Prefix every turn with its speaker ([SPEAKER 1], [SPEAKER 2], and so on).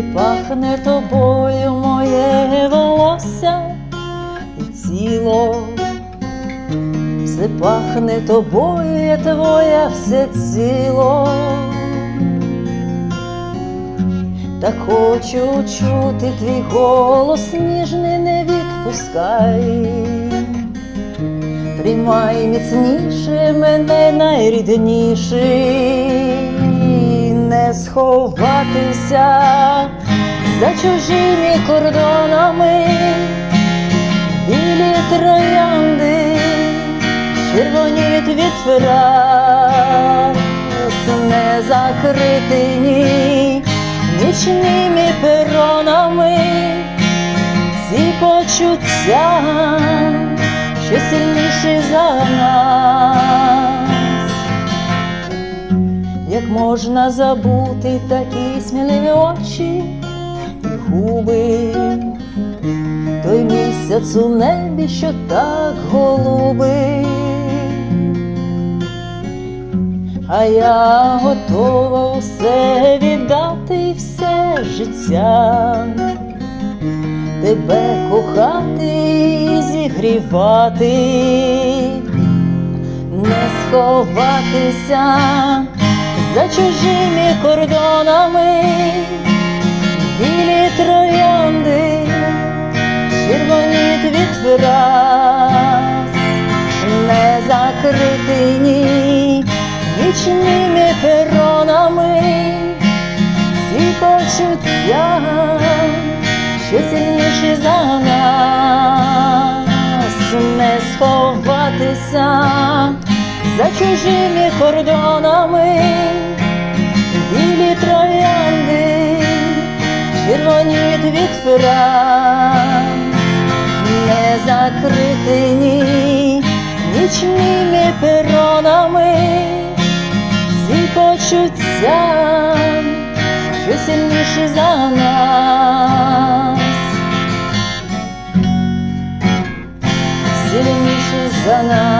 [SPEAKER 1] все пахне тобою, моє волосся і тіло, все пахне тобою, я твоя все ціло. Так хочу чути твій голос ніжний, не відпускай. Тримай міцніше мене найрідніший, сховатися за чужими кордонами, білі троянди, червоніють від фраз, не закритині нічними перонами, ці почуття що сильніший за нас, можна забути такі сміливі очі і губи, той місяць у небі, що так голубий, а я готова усе віддати все життя. Тебе кохати і зігрівати, не сховатися за чужими кордонами, білі троянди, червоніють від враз, не закритині нічними перонами, ці почуття що сильніший за нас, чужими кордонами, білі троянди, червоніють від фраз, не закритині нічними перонами, всі почуття, що сильніші за нас. Сильніші за нас.